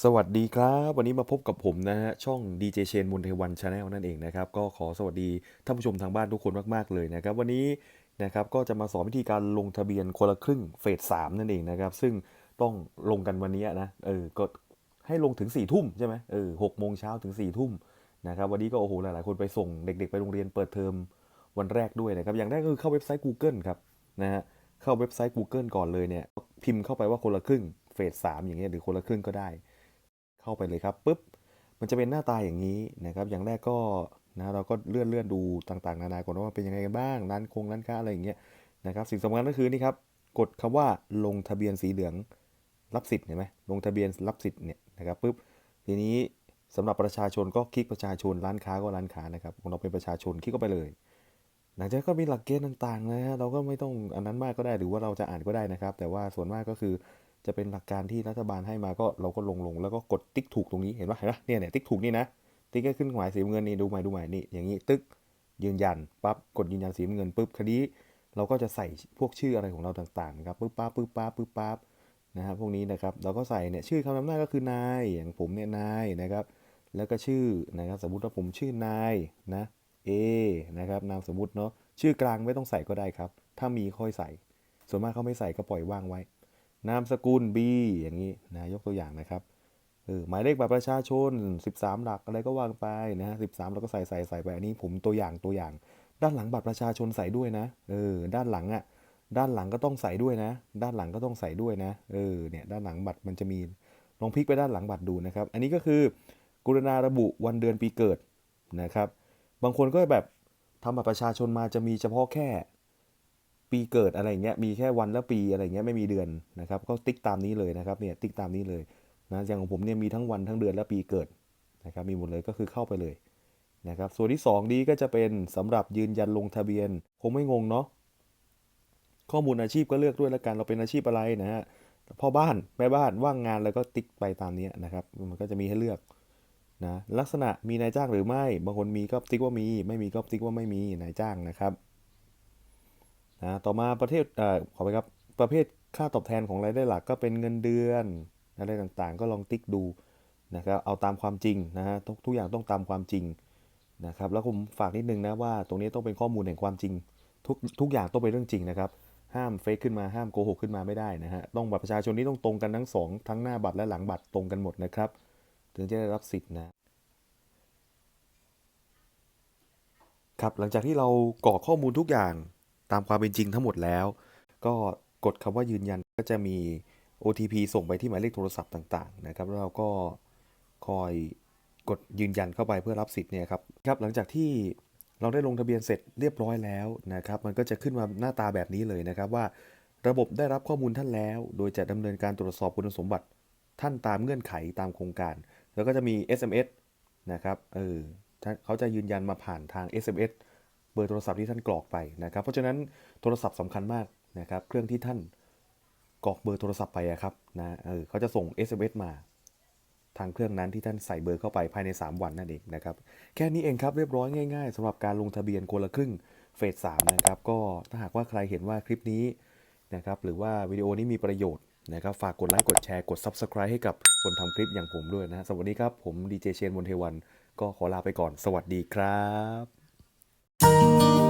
สวัสดีครับ วันนี้มาพบกับผมนะฮะช่อง DJ เจเชนมุนเทวันชาแนลนั่นเองนะครับ ก็ขอสวัสดีท่านผู้ชมทางบ้านทุกคนมาก ๆ เลยนะครับ วันนี้นะครับก็จะมาสอนวิธีการลงทะเบียนคนละครึ่งเฟสสามนั่นเองนะครับ ซึ่งต้องลงกันวันนี้นะเออก็ให้ลงถึง4ี่ทุ่มใช่ไหมเออหกโมงเช้าถึง4ี่ทุ่มนะครับวันนี้ก็โอ้โหหลาย ๆ คนไปส่งเด็ก ๆ ไปโรงเรียนเปิดเทอมวันแรกด้วยนะครับอย่างแรกก็คือเข้าเว็บไซต์ Google ครับนะฮะเข้าเว็บไซต์ Google ก่อนเลยเนี่ยพิมพ์เข้าไปว่าคนละครึ่งเฟสสามอย่างเงี้ยหรือคนละครึ่งก็ได้ เข้าไปเลยครับปุ๊บมันจะเป็นหน้าตาอย่างนี้นะครับ อย่างแรกก็นะเราก็เลื่อนเลื่อนดูต่างๆ นานาก่อนว่าเป็นยังไงกันบ้างร้านคงร้านค้าอะไรอย่างเงี้ยนะครับ สิ่งสำคัญก็คือนี่ครับกดคำว่าลงทะเบียนสีเหลืองรับสิทธิ์เห็นไหมลงทะเบียนรับสิทธิ์เนี่ยนะครับปุ๊บทีนี้สำหรับประชาชนก็คลิกประชาชนร้านค้าก็ร้านค้านะครับของเราเป็นประชาชนคลิกเข้าไปเลยหลังจากนั้นก็มีหลักเกณฑ์ต่างๆนะฮะเราก็ไม่ต้องอันนั้นมากก็ได้หรือว่าเราจะอ่านก็ได้นะครับ แต่ว่าส่วนมากก็คือ จะเป็นหลักการที่รัฐบาลให้มาก็เราก็ลงลงแล้วก็กดติ๊กถูกตรงนี้เห็นปะเห็นปะเนี่ยเนี่ยติ๊กถูกนี่นะติ๊กก็ขึ้นหมายสีเงินนี่ดูใหม่ดูใหม่นี่อย่างนี้ตึ๊กยืนยันปั๊บกดยืนยันสีเงินปุ๊บคันนี้เราก็จะใส่พวกชื่ออะไรของเราต่างๆนะครับปุ๊บปั๊บปุ๊บปั๊บปุ๊บปั๊บนะครับพวกนี้นะครับเราก็ใส่เนี่ยชื่อคำนำหน้าก็คือนายอย่างผมเนี่ยนายนะครับแล้วก็ชื่อนะครับสมมติว่าผมชื่อนายนะ A นะครับนามสมมติเนาะชื่อกลางไม่ต้องใส่ก็ได้ครับ ถ้ามีค่อยใส่ ส่วนมากเขาไม่ใส่ก็ปล่อยว่างไว้ นามสกุล B อย่างนี้นะยกตัวอย่างนะครับเออหมายเลขบัตรประชาชน 13 หลักอะไรก็วางไปนะฮะ13เราก็ใส่ใส่ใส่ไปอันนี้ผมตัวอย่างตัวอย่าง ด้านหลังบัตรประชาชนใส่ด้วยนะเออด้านหลังอะ่ะด้านหลังก็ต้องใส่ด้วยนะ ด้านหลังก็ต้องใส่ด้วยนะเออเนี่ยด้านหลังบัตรมันจะมีลองพลิกไปด้านหลังบัตรดูนะครับ อันนี้ก็คือกรุณาระบุวันเดือนปีเกิดนะครับ บางคนก็แบบทำบัตรประชาชนมาจะมีเฉพาะแค่ ปีเกิดอะไรเงี้ยมีแค่วันและปีอะไรเงี้ยไม่มีเดือนนะครับก็ติ๊กตามนี้เลยนะครับเนี่ยติ๊กตามนี้เลยนะอย่างของผมเนี่ยมีทั้งวันทั้งเดือนและปีเกิดนะครับมีหมดเลยก็คือเข้าไปเลยนะครับส่วนที่ 2 นี้ก็จะเป็นสำหรับยืนยันลงทะเบียน คงไม่งงเนาะข้อมูลอาชีพก็เลือกด้วยแล้วกันเราเป็นอาชีพอะไรนะฮะพ่อบ้านแม่บ้านว่างงานแล้วก็ติ๊กไปตามนี้นะครับมันก็จะมีให้เลือกนะลักษณะมีนายจ้างหรือไม่ บางคนมีก็ติ๊กว่ามี ไม่มีก็ติ๊กว่าไม่มีนายจ้างนะครับ นะต่อมาประเภทเอ่อขอไปครับประเภทค่าตอบแทนของรายได้หลักก็เป็นเงินเดือนอะไรต่างๆ ก็ลองติ๊กดูนะครับเอาตามความจริงนะฮะทุกทุกอย่างต้องตามความจริงนะครับแล้วผมฝากนิดนึงนะว่าตรงนี้ต้องเป็นข้อมูลแห่งความจริง ทุกทุกอย่างต้องเป็นเรื่องจริงนะครับห้ามเฟกขึ้นมาห้ามโกหกขึ้นมาไม่ได้นะฮะต้องบัตรประชาชนนี่ต้องตรงกันทั้งสองทั้งหน้าบัตรและหลังบัตรตรงกันหมดนะครับ ถึงจะได้รับสิทธิ์นะครับหลังจากที่เรากรอกข้อมูลทุกอย่าง ตามความเป็นจริงทั้งหมดแล้ว ก็กดคำว่ายืนยันก็จะมี OTP ส่งไปที่หมายเลขโทรศัพท์ต่างๆนะครับแล้วเราก็คอยกดยืนยันเข้าไปเพื่อรับสิทธิ์เนี่ยครับครับ หลังจากที่เราได้ลงทะเบียนเสร็จเรียบร้อยแล้วนะครับ มันก็จะขึ้นมาหน้าตาแบบนี้เลยนะครับว่า ระบบได้รับข้อมูลท่านแล้ว โดยจะดำเนินการตรวจสอบคุณสมบัติท่านตามเงื่อนไขตามโครงการ แล้วก็จะมี SMS นะครับเออเขาจะยืนยันมาผ่านทาง SMS เบอร์โทรศัพท์ที่ท่านกรอกไปนะครับ เพราะฉะนั้นโทรศัพท์สำคัญมากนะครับ เครื่องที่ท่านกรอกเบอร์โทรศัพท์ไปอะครับนะเออเขาจะส่ง SMS มา ทางเครื่องนั้นที่ท่านใส่เบอร์เข้าไปภายใน 3 วันนั่นเองนะครับ แค่นี้เองครับเรียบร้อยง่าย ๆสำหรับการลงทะเบียนคนละครึ่งเฟสสามนะครับ ก็ถ้าหากว่าใครเห็นว่าคลิปนี้นะครับ หรือว่าวิดีโอนี้มีประโยชน์นะครับ ฝากกดไลค์กดแชร์กด Subscribe ให้กับคนทำคลิปอย่างผมด้วยนะฮะสวัสดีครับผมดีเจเชนมนเทวัน ก็ขอลาไปก่อน สวัสดีครับ Música